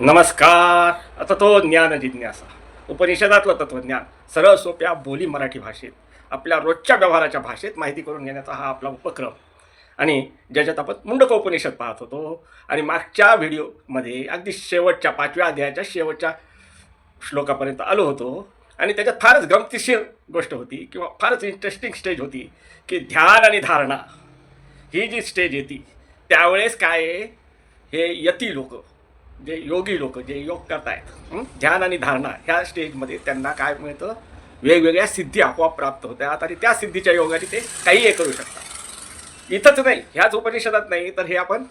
नमस्कार. आता तो ज्ञान जिज्ञासा. उपनिषदातलं तत्वज्ञान सरळ सोप्या बोली मराठी भाषेत. आपल्या रोजच्या व्यवहाराच्या भाषेत माहिती करून घेण्याचा हा आपला उपक्रम. आणि ज्याच्यात आपण मुंडक उपनिषद पाहत होतो. आणि मागच्या व्हिडिओमध्ये अगदी शेवटच्या पाचव्या अध्यायाच्या शेवटच्या श्लोकापर्यंत आलो होतो. आणि त्याच्यात फारच गमतीशीर गोष्ट होती किंवा फारच इंटरेस्टिंग स्टेज होती की ध्यान आणि धारणा ही जी स्टेज येते त्यावेळेस काय हे यती लोक. जे योगी लोक जे योग करतायत हं? ध्यान आणि धारणा ह्या स्टेजमध्ये त्यांना काय मिळतं? वेगवेगळ्या सिद्धी आपोआप प्राप्त होतात आणि त्या सिद्धीच्या योगाने ते काहीही करू शकतात. इथंच नाही ह्याच उपनिषदात नाही तर हे आपण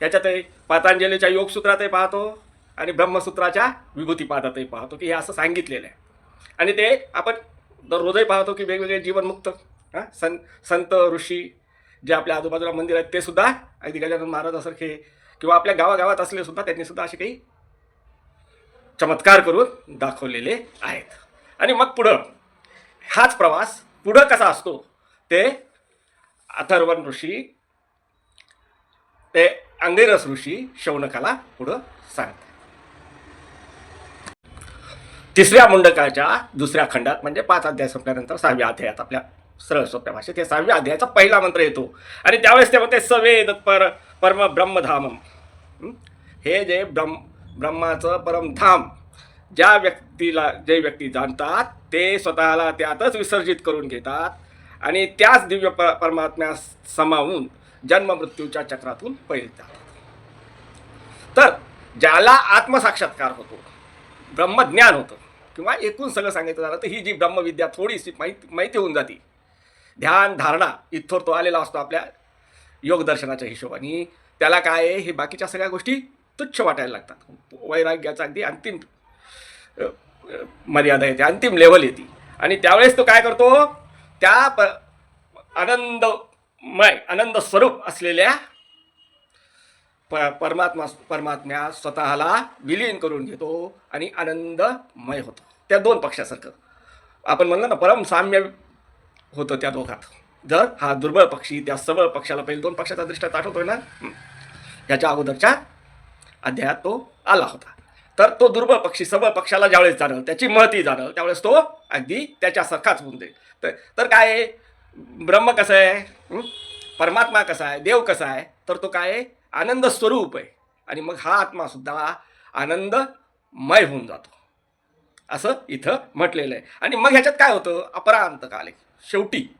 ह्याच्यातही पातांजलीच्या योगसूत्रातही पाहतो आणि ब्रह्मसूत्राच्या विभूतीपादातही पाहतो की हे असं सांगितलेलं आहे. आणि ते आपण दररोजही पाहतो की वेगवेगळे जीवनमुक्त हां सं संत ऋषी जे आपल्या आजूबाजूला मंदिर आहेत ते सुद्धा अगदी गजानन महाराजासारखे किंवा आपल्या गावागावात असले सुद्धा त्यांनी सुद्धा असे काही चमत्कार करून दाखवलेले आहेत. आणि मग पुढं हाच प्रवास पुढं कसा असतो ते अथर्वण ऋषी ते अंगेरस ऋषी शौनकाला पुढं सांगतात. तिसऱ्या मुंडकाच्या दुसऱ्या खंडात म्हणजे पाच अध्याय संपल्यानंतर सहाव्या अध्यायात आपल्या सरळ सोप्या भाषेत हे सहाव्या अध्यायाचा पहिला मंत्र येतो. आणि त्यावेळेस ते म्हणते सवेद पर परम ब्रह्मधामम. हे जे ब्रह्म ब्रह्माचं परमधाम ज्या व्यक्तीला जे व्यक्ती जाणतात ते स्वतःला त्यातच विसर्जित करून घेतात आणि त्याच दिव्य प परमात्म्यास समावून जन्ममृत्यूच्या चक्रातून पळीत जातात. तर ज्याला आत्मसाक्षात्कार होतो ब्रह्मज्ञान होतं किंवा एकूण सगळं सांगितलं झालं तर ही जी ब्रह्मविद्या थोडीशी माहिती माहिती होऊन जाते. ध्यान धारणा इथोर तो आलेला असतो आपल्या योगदर्शनाच्या हिशोबाने. त्याला काय आहे हे बाकीच्या सगळ्या गोष्टी तुच्छ वाटायला लागतात. वैराग्याचा अगदी अंतिम मर्यादा येते अंतिम लेवल येते. आणि त्यावेळेस तो काय करतो त्या प आनंदमय आनंद स्वरूप असलेल्या प परमात्मा परमात्म्या स्वतःला विलीन करून घेतो आणि आनंदमय होतो. त्या दोन पक्षासारखं आपण म्हणलं ना परम साम्य होतं त्या दोघात. जर हा दुर्बळ पक्षी त्या सबळ पक्षाला पहिले दोन पक्षाचा दृष्टात आठवतोय ना? ह्याच्या अगोदरच्या अध्यायात तो आला होता. तर तो दुर्बळ पक्षी सबळ पक्षाला ज्यावेळेस जाणं त्याची महती जाणं त्यावेळेस तो अगदी त्याच्यासारखाच होऊन जाईल. तर तर काय आहे? ब्रह्म कसं आहे? परमात्मा कसा आहे? देव कसा आहे? तर तो काय आहे? आनंद स्वरूप आहे. आणि मग हा आत्मासुद्धा आनंदमय होऊन जातो. असं इथं म्हटलेलं आहे. आणि मग ह्याच्यात काय होतं? अपरांत काले. शेवटी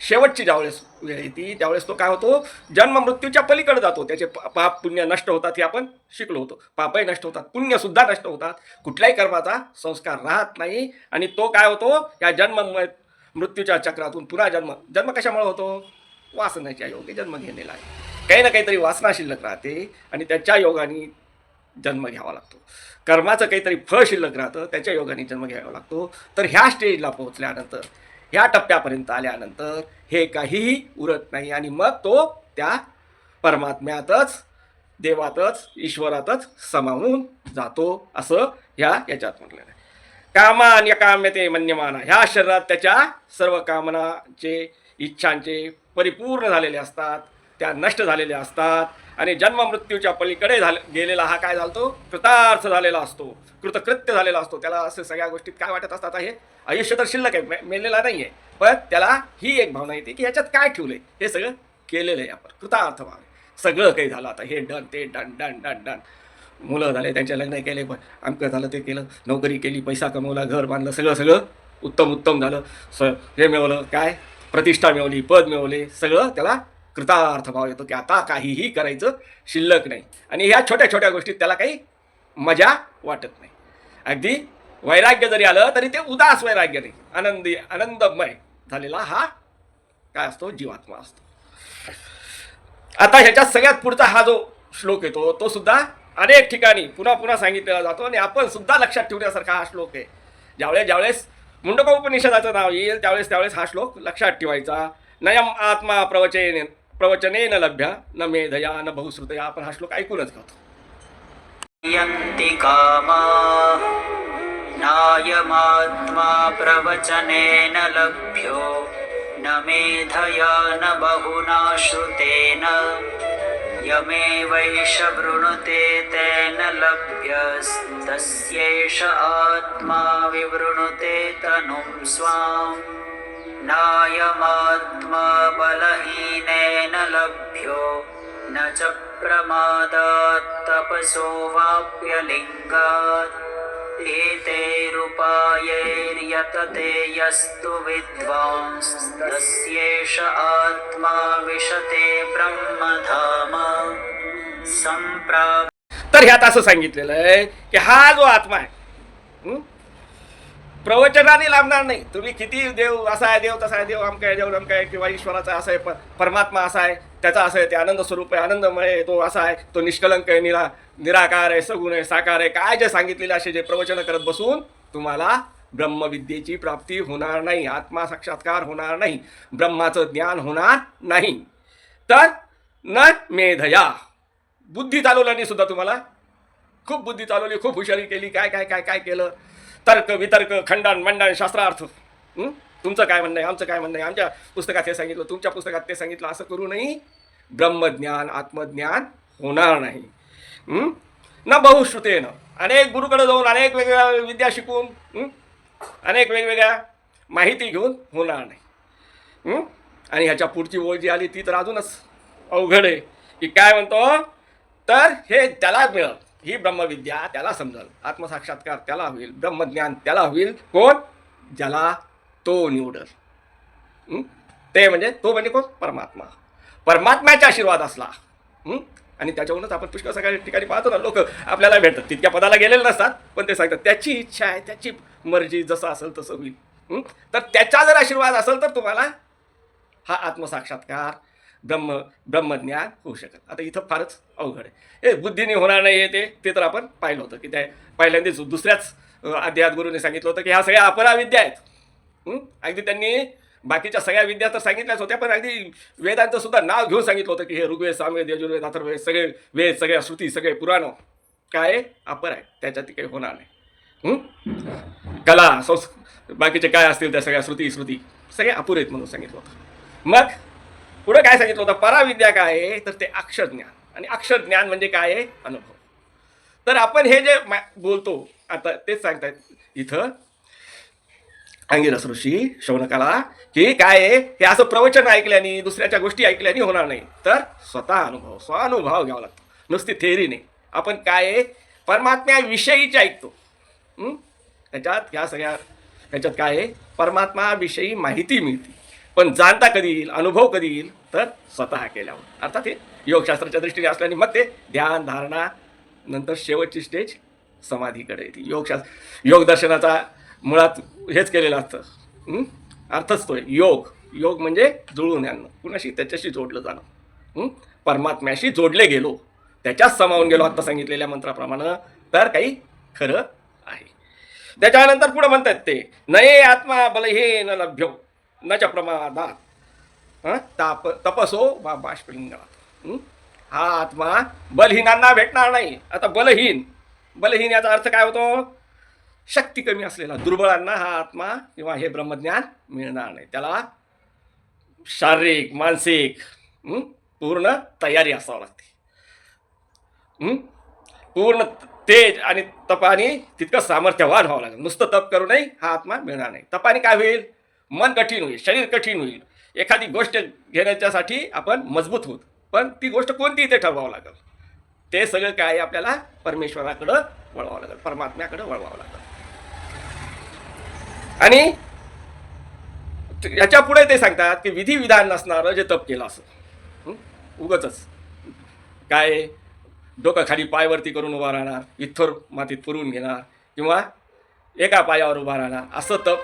शेवटची ज्यावेळेस वेळ येते त्यावेळेस तो काय होतो? जन्म मृत्यूच्या पलीकडे जातो. त्याचे पाप पुण्य नष्ट होतात हे आपण शिकलो होतो. पापही नष्ट होतात पुण्यसुद्धा नष्ट होतात. कुठल्याही कर्माचा संस्कार राहत नाही. आणि तो काय होतो? या जन्म मृत्यूच्या चक्रातून पुन्हा जन्म जन्म कशामुळे होतो? वासनाच्या योगे जन्म घेणेला आहे. काही ना काहीतरी वासना शिल्लक राहते आणि त्याच्या योगाने जन्म घ्यावा लागतो. कर्माचं काहीतरी फळ शिल्लक राहतं त्याच्या योगाने जन्म घ्यावा लागतो. तर ह्या स्टेजला पोहोचल्यानंतर ह्या टप्प्यापर्यंत आल्यानंतर हे काहीही उरत नाही आणि मग तो त्या परमात्म्यातच देवातच ईश्वरातच समावून जातो असं ह्या याच्यात म्हटलेलं आहे. कामान काम्यते मन्यमाना. ह्या शरीरात त्याच्या सर्व कामनाचे इच्छांचे परिपूर्ण झालेले असतात त्या नष्ट झालेल्या असतात आणि जन्म मृत्यूच्या पलीकडे झाले गेलेला हा काय झालतो? कृतार्थ झालेला असतो. कृतकृत्य झालेला असतो. त्याला असं सगळ्या गोष्टीत काय वाटत असतात आता हे? आयुष्य तर शिल्लक आहे मेलेला नाही आहे पण त्याला ही एक भावना येते की ह्याच्यात काय ठेवलंय? हे सगळं केलेलं आहे आपण. कृतार्थ भाव. सगळं काही झालं आता. हे डन ते डन डन डन डन. मुलं झाले त्यांचे लग्न केले पण आमकं झालं ते केलं. नोकरी केली पैसा कमवला घर बांधलं सगळं सगळं उत्तम उत्तम झालं. स हे मिळवलं. काय? प्रतिष्ठा मिळवली पद मिळवले. सगळं त्याला कृतार्थ भाव येतो की आता काहीही करायचं शिल्लक नाही. आणि ह्या छोट्या छोट्या गोष्टीत त्याला काही मजा वाटत नाही. अगदी वैराग्य जरी आलं तरी ते उदास वैराग्य नाही. आनंदी आनंदमय झालेला हा काय असतो? जीवात्मा असतो. आता ह्याच्यात सगळ्यात पुढचा हा जो श्लोक येतो तो सुद्धा अनेक ठिकाणी पुन्हा पुन्हा सांगितलेला जातो आणि आपण सुद्धा लक्षात ठेवण्यासारखा हा श्लोक आहे. ज्यावेळेस ज्यावेळेस मुंडकोपनिषदाचं नाव येईल त्यावेळेस त्यावेळेस हा श्लोक लक्षात ठेवायचा. नयम आत्मा प्रवचन प्रवचनेन लभ्य न मेधया न बहुश्रुतया आपण हा श्लोक ऐकूनच घेतो यन्ति कामा नायमात्मा प्रवचनेन लभ्यो न मेधया न बहुना श्रुतेन यमेवैष वृणुते तेन लभ्यस्तस्यैष आत्मा विवृणुते तनुं स्वाम् नायमात्मा बलहीनेन लभ्यो। न च प्रमादात् तपसो वाप्यलिङ्गात् एतैरुपायैर्यतते यस्तु विद्वांस्तस्येष आत्मा विशते ब्रह्मधाम। सम्प्राप् तर ह्यात असं सांगितलेलं आहे की हा जो आत्मा आहे? प्रवचनाने लाभणार नाही. तुम्ही किती देव असा आहे देव तसा आहे देव अमका आहे देव नमका आहे किंवा ईश्वराचा असा आहे परमात्मा असा आहे त्याचा असं आहे ते आनंद स्वरूप आहे आनंदमय तो असा आहे तो निष्कलंक आहे निरा निराकार आहे सगुण आहे साकार आहे काय जे सांगितलेले असे जे प्रवचन करत बसून तुम्हाला ब्रह्मविद्येची प्राप्ती होणार नाही आत्मा साक्षात्कार होणार नाही ब्रह्माचं ज्ञान होणार नाही. तर न मेधया. बुद्धी चालवल्याने सुद्धा तुम्हाला खूप बुद्धी चालवली खूप हुशारी केली काय काय काय काय केलं? तर्क वितर्क खंडन मंडन शास्त्रार्थ. तुमचं काय म्हणणं आहे? आमचं काय म्हणणं आहे? आमच्या पुस्तकात हे सांगितलं तुमच्या पुस्तकात ते सांगितलं असं करू ब्रह्मज्ञान आत्मज्ञान होणार नाही. ना बहुश्रुतेनं. अनेक गुरुकडे जाऊन अनेक वेगवेगळ्या विद्या शिकून अनेक वेगवेगळ्या माहिती घेऊन होणार नाही. आणि ह्याच्या पुढची ओळ जी आली ती तर अजूनच अवघड आहे. की काय म्हणतो? तर हे त्याला मिळत. ही ब्रह्मविद्या त्याला समजल. आत्मसाक्षात्कार त्याला होईल ब्रह्मज्ञान त्याला होईल. कोण? ज्याला तो निवडल. ते म्हणजे तो म्हणजे कोण? परमात्मा. परमात्म्याचा आशीर्वाद असला. आणि त्याच्यावरूनच आपण पुष्कळ सगळ्या ठिकाणी पाहतो ना लोक आपल्याला भेटतात. तितक्या पदाला गेलेले नसतात पण ते सांगतात त्याची इच्छा आहे त्याची मर्जी जसं असेल तसं होईल. तर त्याचा जर आशीर्वाद असेल तर तुम्हाला हा आत्मसाक्षात्कार ब्रह्म ब्रह्मज्ञान होऊ शकत. आता इथं फारच अवघड आहे. हे बुद्धीने होणार नाही हे ते ते तर आपण पाहिलं होतं की त्या पहिल्यांदाच दुसऱ्याच अध्यात गुरुने सांगितलं होतं की ह्या सगळ्या अपरा विद्या आहेत अगदी त्यांनी बाकीच्या सगळ्या विद्या तर सांगितल्याच होत्या पण अगदी वेदांचं सुद्धा नाव घेऊन सांगितलं होतं की हे ऋग्वेद सामवेद यजुर्वेद अथर्वेद सगळे वेद सगळ्या श्रुती सगळे पुराण काय अपर आहे. त्याच्यात काही होणार नाही. कला संस् बाकीचे काय असतील त्या सगळ्या श्रुती श्रुती सगळे अपुरे आहेत म्हणून सांगितलं होतं. मग पुढं काय सांगितलं होतं? पराविद्या काय आहे? तर ते अक्षरज्ञान. आणि अक्षरज्ञान म्हणजे काय आहे? अनुभव. तर आपण हे जे बोलतो आता तेच सांगतायत इथं. अंगिरस ऋषी शौनकाला की काय आहे? हे असं प्रवचन ऐकल्याने दुसऱ्याच्या गोष्टी ऐकल्याने होणार नाही. तर स्वतः अनुभव स्वानुभव घ्यावा लागतो. नुसती थेअरी नाही. आपण काय आहे? परमात्म्याविषयीचे ऐकतो. त्याच्यात ह्या सगळ्या ह्याच्यात काय आहे? परमात्माविषयी माहिती मिळते. पण जाणता कधी येईल अनुभव कधी येईल तर स्वतः केल्यावर. अर्थात हे योगशास्त्राच्या दृष्टीने असल्याने मग ते ध्यान धारणा नंतर शेवटची स्टेज समाधीकडे येते. योगशास्त्र योगदर्शनाचा मुळात हेच केलेलं असतं. अर्थच तो आहे. योग योग म्हणजे जुळून आणणं. कुणाशी? त्याच्याशी जोडलं जाणं. परमात्म्याशी जोडले गेलो. त्याच्यात समावून गेलो आत्ता सांगितलेल्या मंत्राप्रमाणे तर काही खरं आहे. त्याच्यानंतर पुढे म्हणतात ते नये आत्मा बलहीन लभ्यो. न च प्रमादात ताप तपसो बा बाष्पलिंगात हा? आत्मा बलहीनांना भेटणार नाही. आता बलहीन बलहीन याचा अर्थ काय होतो? शक्ती कमी असलेला दुर्बळांना हा आत्मा किंवा हे ब्रह्मज्ञान मिळणार नाही. त्याला शारीरिक मानसिक पूर्ण तयारी असावं लागते. पूर्ण तेज आणि तपाने तितकं सामर्थ्यवान व्हावं लागेल. नुसतं तप करूनही हा आत्मा मिळणार नाही. तपाने काय होईल? मन कठीण होईल शरीर कठीण होईल. एखादी गोष्ट घेण्याच्यासाठी आपण मजबूत होत. पण ती गोष्ट कोणती ते ठरवावं लागेल? ते सगळं काय आपल्याला परमेश्वराकडं वळवावं लागेल परमात्म्याकडं वळवावं लागेल. आणि याच्यापुढे ते सांगतात की विधी विधान नसणारं जे तप केलं असं. उगच काय? डोकं खाली पायवरती करून उभा राहणार इथवर मातीत पुरवून घेणार किंवा एका पायावर उभा राहणार असं तप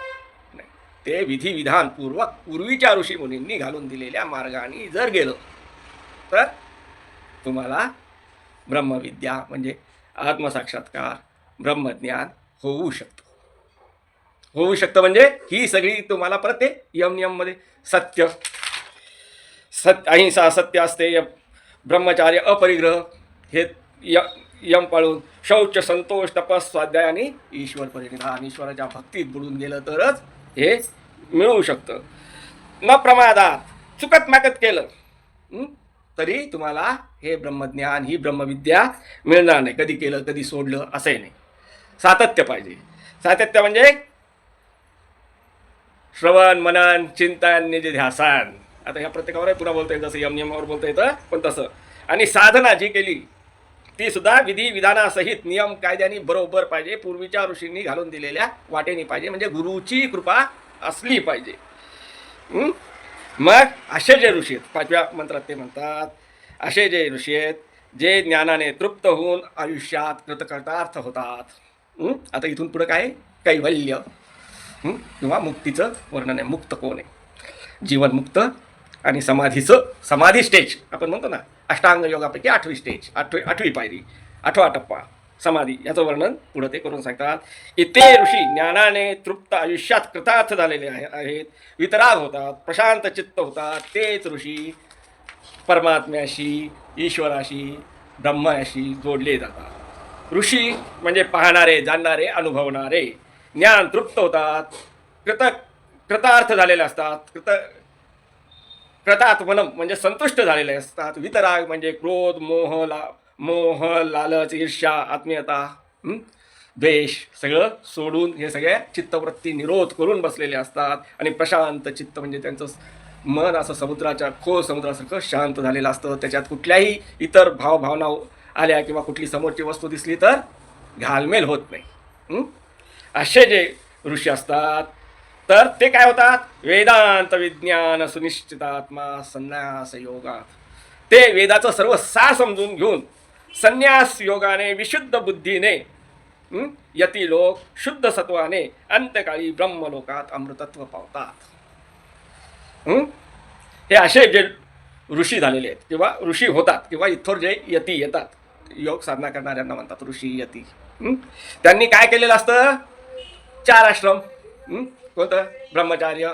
ते विधी विधानपूर्वक पूर्वीच्या ऋषी मुनींनी घालून दिलेल्या मार्गाने जर गेलं तर तुम्हाला ब्रह्मविद्या म्हणजे आत्मसाक्षात्कार ब्रह्मज्ञान होऊ शकतं. होऊ शकतं म्हणजे ही सगळी तुम्हाला परत ते यम नियममध्ये सत्य सत्य अहिंसा सत्य असते य ब्रह्मचार्य अपरिग्रह हे य यम पाळून शौच संतोष तपस स्वाध्याय आणि ईश्वर परिनिधान ईश्वराच्या भक्तीत बुडून गेलं तरच हे मिळू शकतं. न प्रमादात चुकत माकत केलं. तरी तुम्हाला हे ब्रह्मज्ञान ही ब्रह्मविद्या मिळणार नाही. कधी केलं कधी सोडलं असंही नाही. सातत्य पाहिजे. सातत्य म्हणजे श्रवण मनन चिंतन निज ध्यासान. आता ह्या प्रत्येकावर पुन्हा बोलता येतं जसं यम नियमावर बोलता येतं पण तसं. आणि साधना जी केली ती सुद्धा विधी विधानासहित नियम कायद्याने बरोबर पाहिजे. पूर्वीच्या ऋषींनी घालून दिलेल्या वाटेने पाहिजे. म्हणजे गुरुची कृपा असली पाहिजे. मग असे जे ऋषी आहेत पाचव्या मंत्रात ते म्हणतात असे जे ऋषी आहेत जे ज्ञानाने तृप्त होऊन आयुष्यात कृतकर्तार्थ होतात. आता इथून पुढं काय? कैवल्य. किंवा मुक्तीचं वर्णन आहे. मुक्त कोण आहे? जीवनमुक्त आणि समाधीचं समाधी स्टेज आपण म्हणतो ना अष्टांग योगापैकी आठवी स्टेज आठवी आठवी पायरी आठवा टप्पा समाधी. याचं वर्णन पुढं ते करून सांगतात. इथे ऋषी ज्ञानाने तृप्त आयुष्यात कृतार्थ झालेले आहे आहेत. वितराग होतात प्रशांत चित्त होतात. तेच ऋषी परमात्म्याशी ईश्वराशी ब्रह्माशी जोडले जातात. ऋषी म्हणजे पाहणारे जाणणारे अनुभवणारे. ज्ञान तृप्त होतात कृत कृतार्थ झालेले असतात. कृत कृतात्मनम म्हणजे संतुष्ट झालेले असतात. वितराग म्हणजे क्रोध मोह ला मोह लालच ईर्ष्या आत्मीयता द्वेष सगळं सोडून हे सगळे चित्तवृत्ती निरोध करून बसलेले असतात. आणि प्रशांत चित्त म्हणजे त्यांचं मन असं समुद्राच्या खोल समुद्रासारखं शांत झालेलं असतं. त्याच्यात कुठल्याही इतर भावभावना आल्या किंवा कुठली समोरची वस्तू दिसली तर घालमेल होत नाही. असे जे ऋषी असतात तर ते काय होतात? वेदांत विज्ञान सुनिश्चितात्मा संन्यास योगात. ते वेदाचं सर्व सार समजून घेऊन संन्यास योगाने विशुद्ध बुद्धीने यती लोक शुद्ध सत्वाने अंत्यकाळी ब्रह्मलोकात अमृतत्व पावतात. हे? असे जे ऋषी झालेले आहेत किंवा ऋषी होतात किंवा इथोर जे यती येतात योग साधना करणाऱ्यांना म्हणतात ऋषी यती. त्यांनी काय केलेलं असतं? चार आश्रम. कोणतं? ब्रह्मचार्य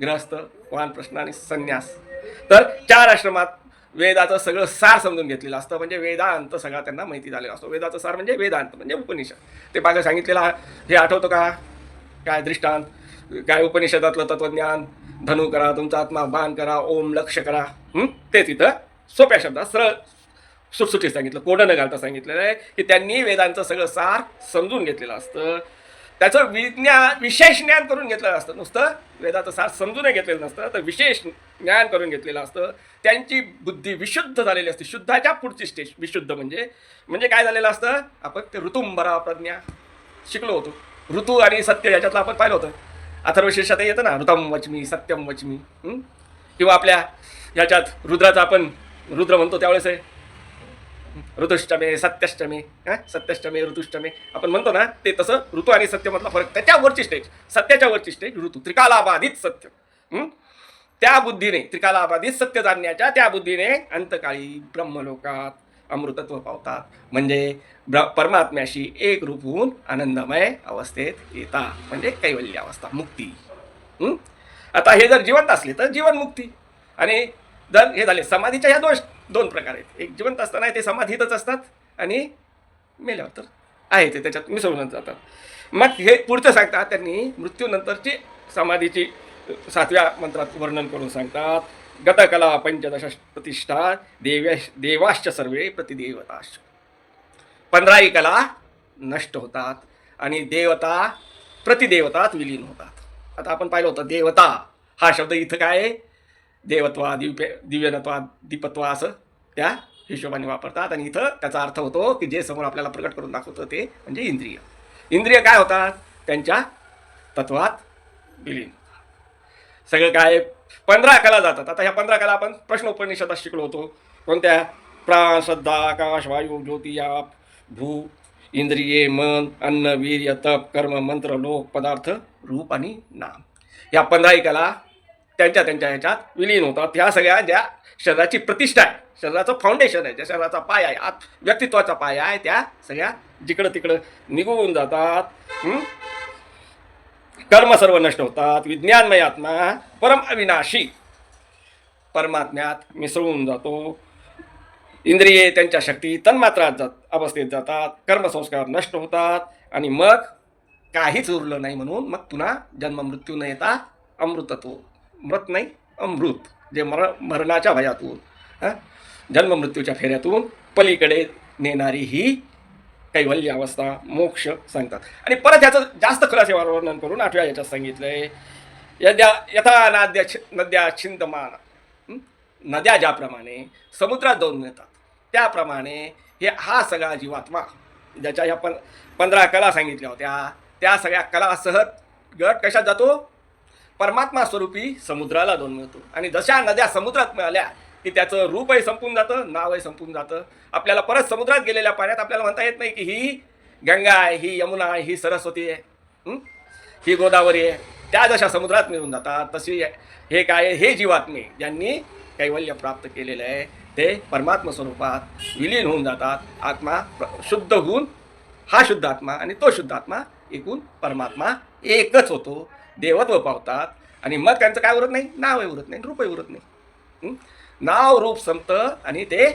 गृहस्थ वानप्रश्न आणि संन्यास. तर चार आश्रमात वेदाचं सगळं सार समजून घेतलेलं असतं. म्हणजे वेदांत सगळा त्यांना माहिती झालेला असतो. वेदाचं सार म्हणजे वेदांत म्हणजे उपनिषद. ते मागं सांगितलेलं हे आठवतं का? काय दृष्टांत? काय उपनिषदातलं तत्वज्ञान? धनु करा तुमचा आत्मा बाण करा ओम लक्ष करा. ते तिथं सोप्या शब्दात सरळ सुटसुटीत सांगितलं. कोडं न घालता सांगितलेलं आहे की त्यांनी वेदांचं सगळं सार समजून घेतलेलं असतं. त्याचं विज्ञान विशेष ज्ञान करून घेतलेलं असतं. नुसतं वेदाचं सार समजून घेतलेलं नसतं तर विशेष ज्ञान करून घेतलेलं असतं. त्यांची बुद्धी विशुद्ध झालेली असते. शुद्धाच्या पुढची स्टेज विशुद्ध म्हणजे म्हणजे काय झालेलं असतं? आपण ते ऋतुंबरा प्रज्ञा शिकलो होतो. ऋतू आणि सत्य याच्यातलं आपण पाहिलं होतं. अथर्वशीर्षात येतं ना ऋतम वचमी सत्यम वचमी किंवा आपल्या ह्याच्यात रुद्राचा आपण रुद्र म्हणतो त्यावेळेस आहे ऋतुष्टमे सत्यष्टमे सत्यष्टमे ऋतुष्टमे. आपण म्हणतो ना ते तसं ऋतू आणि सत्यमधला फरक. त्याच्यावरची स्टेज सत्याच्या वरची स्टेज ऋतू. त्रिकालाबाधित सत्य. त्या बुद्धीने त्रिकालाबाधित सत्य जाणण्याच्या त्या बुद्धीने अंतकाळी ब्रह्मलोकात अमृतत्व पावतात. म्हणजे ब्र परमात्म्याशी एक रूप होऊन आनंदमय अवस्थेत येतात. म्हणजे कैवल्य अवस्था मुक्ती. आता हे जर जिवंत असले तर जीवनमुक्ती. आणि जर हे झाले समाधीच्या ह्या दोष दोन प्रकार आहेत. एक जिवंत असताना ते समाधीतच असतात आणि मेल्यावर तर आहे ते त्याच्यात मिसळूनच जातात. मग हे पुढचं सांगतात त्यांनी मृत्यूनंतरची समाधीची सातव्या मंत्रात वर्णन करून सांगतात. गतकला पंचदश प्रतिष्ठा देव्या देवाश्च सर्वे प्रतिदेवताश्च. पंधराही कला नष्ट होतात आणि देवता प्रतिदेवतात विलीन होतात. आता आपण पाहिलं होतं देवता हा शब्द इथं काय आहे? देवत्वा दिव्य दिव्यनत्वा दीपत्वा असं त्या हिशोबाने वापरतात. आणि इथं त्याचा अर्थ होतो की जे समोर आपल्याला प्रकट करून दाखवतं ते म्हणजे इंद्रिय. इंद्रिय काय होतात? त्यांच्या तत्वात विलीन. सगळं काय पंधरा कला जातात. आता ह्या पंधरा कला आपण प्रश्न उपनिषदात शिकलो होतो. कोणत्या? प्राण श्रद्धा आकाश वायू ज्योती आप भू इंद्रिये मन अन्न वीर्य तप कर्म मंत्र लोक पदार्थ रूप आणि नाम. या पंधराही कला त्यांच्या त्यांच्या ह्याच्यात विलीन होतात. ह्या सगळ्या ज्या शरीराची प्रतिष्ठा आहे शरीराचं फाउंडेशन आहे ज्या शरीराचा पाय आहे आत व्यक्तित्वाचा पाय आहे त्या सगळ्या जिकडं तिकडं निघून जातात. कर्म सर्व नष्ट होतात विज्ञानमय आत्मा परम अविनाशी. परमात्म्यात मिसळून जातो. इंद्रिये त्यांच्या शक्ती तन्मात्रात जात अवस्थेत जातात कर्मसंस्कार नष्ट होतात आणि मग काहीच उरलं नाही म्हणून मग पुन्हा जन्म मृत्यू न येता अमृतत्व. मृत नाही अमृत जे मर मरणाच्या भयातून हां? जन्ममृत्यूच्या फेऱ्यातून पलीकडे नेणारी ही कैवल्य अवस्था मोक्ष सांगतात. आणि परत याचं जास्त खुलासेवार वर्णन करून आठव्या याच्यात सांगितलंय यद्या यथा नाद्या छि नद्या छिंदमान नद्या ज्याप्रमाणे समुद्रात जाऊन मिळतात त्याप्रमाणे हे हा सगळा जीवात्मा ज्याच्या ह्या पं पंधरा कला सांगितल्या होत्या त्या सगळ्या कलासह गट कशात जातो? परमात्मा स्वरूपी समुद्राला दोन मिळतो. आणि जशा नद्या समुद्रात मिळाल्या की त्याचं रूपही संपून जातं नावही संपून जातं. आपल्याला परत समुद्रात गेलेल्या पाण्यात आपल्याला म्हणता येत नाही की ही गंगा आहे ही यमुना आहे ही सरस्वती आहे. ही? गोदावरी आहे. त्या जशा समुद्रात मिळून जातात तशी हे काय आहे? हे जीवात्मे ज्यांनी कैवल्य प्राप्त केलेलं आहे ते परमात्म स्वरूपात विलीन होऊन जातात. आत्मा शुद्ध होऊन हा शुद्ध आत्मा आणि तो शुद्ध आत्मा एकूण परमात्मा एकच होतो. देवत्व पावतात आणि मग त्यांचं काय उरत नाही? नावही उरत नाही रूपही उरत नाही. नाव रूप संपतं आणि ते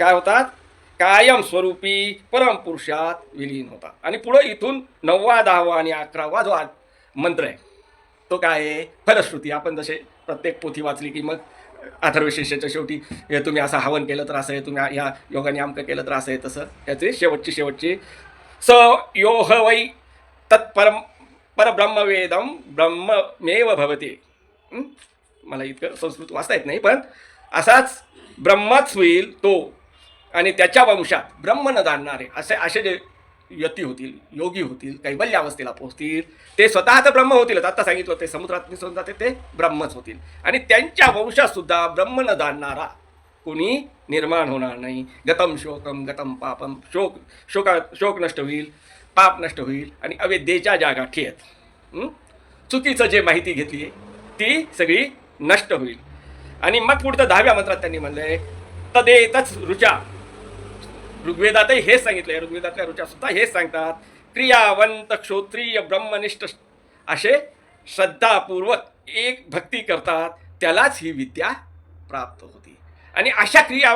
काय होतात? कायमस्वरूपी परमपुरुषात विलीन होतात. आणि पुढं इथून नववा दहावा आणि अकरावा जो मंत्र आहे तो काय आहे? फलश्रुती. आपण जसे प्रत्येक पोथी वाचली की मग अथर्वशिष्याच्या शेवटी हे तुम्ही असं हवन केलं तर असं आहे तुम्ही ह्या योगाने अमकं केलं तर असं आहे तसं याचे शेवटची शेवटची स योह वै तत्परम परब्रह्मवेदम ब्रह्ममेव भवते। मला इतकं संस्कृत वाचता येत नाही पण असाच ब्रह्मच होईल तो. आणि त्याच्या वंशात ब्रह्म न जाणणारे असे असे जे यती होतील योगी होतील कैवल्य अवस्थेला पोहोचतील ते स्वतः तर ब्रह्म होतीलच आता सांगितलं ते समुद्रात मिसळून जाते ते ब्रह्मच होतील. आणि त्यांच्या वंशात सुद्धा ब्रह्म न जाणणारा कुणी निर्माण होणार नाही. गतम शोकम गतम पापम शोक शोका शोक नष्ट होईल. पाप नष्ट होईल आणि अवेद्येच्या ज्या गाठी आहेत चुकीचं जे माहिती घेतली ती सगळी नष्ट होईल. आणि मग पुढचं दहाव्या मंत्रात त्यांनी म्हणलंय तदेतच रुचा. ऋग्वेदातही हेच सांगितलंय ऋग्वेदातल्या रुचा सुद्धा हेच सांगतात क्रियावंत क्षोत्रिय ब्रह्मनिष्ठ असे श्रद्धापूर्वक एक भक्ती करतात त्यालाच ही विद्या प्राप्त होती. आणि अशा क्रिया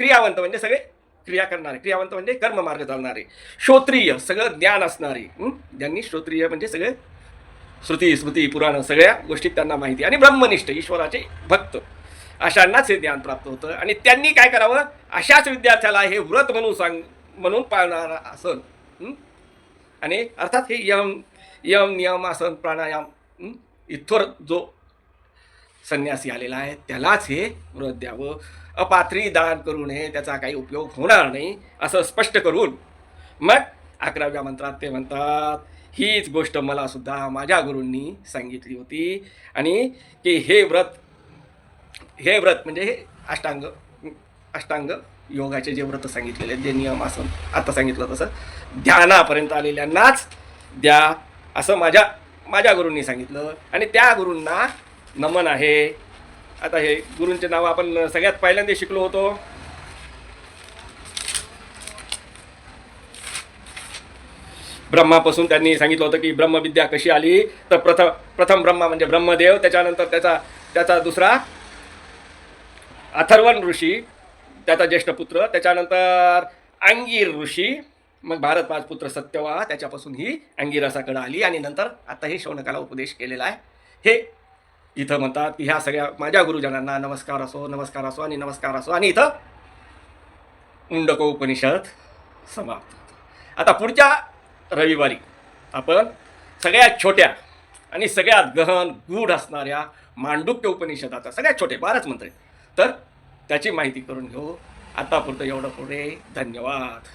क्रियावंत म्हणजे सगळे क्रिया करणारे क्रियावंत म्हणजे कर्ममार्ग चालणारे श्रोत्रिय सगळं ज्ञान असणारे ज्यांनी श्रोत्रिय म्हणजे सगळे श्रुती स्मृती पुराण सगळ्या गोष्टी त्यांना माहिती. आणि ब्रह्मनिष्ठ ईश्वराचे भक्त अशांनाच हे ज्ञान प्राप्त होतं. आणि त्यांनी काय करावं? अशाच विद्यार्थ्याला हे व्रत म्हणून सांग म्हणून पाळणारा आसन आणि अर्थात हे यम यम नियम आसन प्राणायाम हं? इथवर जो संन्यासी आलेला आहे त्यालाच हे व्रत द्यावं. अपात्री दान करू नये त्याचा काही उपयोग होणार नाही असं स्पष्ट करून मग अकराव्या मंत्रात ते म्हणतात हीच गोष्ट मला सुद्धा माझ्या गुरूंनी सांगितली होती. आणि की हे व्रत हे व्रत म्हणजे हे अष्टांग अष्टांग योगाचे जे व्रत सांगितलेले आहेत, जे नियम आसन आता सांगितलं तसं ध्यानापर्यंत आलेल्यांनाच द्या असं माझ्या माझ्या गुरूंनी सांगितलं. आणि त्या गुरूंना नमन आहे. आता हे गुरूंचे नाव आपण सगळ्यात पहिल्यांदा शिकलो होतो. ब्रह्मापासून त्यांनी सांगितलं होतं की ब्रह्मविद्या कशी आली? तर प्रथम प्रथम ब्रह्मा म्हणजे ब्रह्मदेव त्याच्यानंतर त्याचा त्याचा दुसरा अथर्वण ऋषी त्याचा ज्येष्ठ पुत्र त्याच्यानंतर अंगीर ऋषी मग भारत पाच पुत्र सत्यवा त्याच्यापासून ही अंगिरसाकडे आली आणि नंतर आता हे शौनकाला उपदेश केलेला आहे. हे इथं म्हणतात की ह्या सगळ्या माझ्या गुरुजनांना नमस्कार असो नमस्कार असो आणि नमस्कार असो. आणि इथं मुंडको उपनिषद समाप्त आता पुढच्या रविवारी आपण सगळ्यात छोट्या आणि सगळ्यात गहन गूढ असणाऱ्या मांडुक्य उपनिषदाचा सगळ्यात छोटे बाराच मंत्र तर त्याची माहिती करून घेऊ. आतापुरतं एवढं पुढे. धन्यवाद.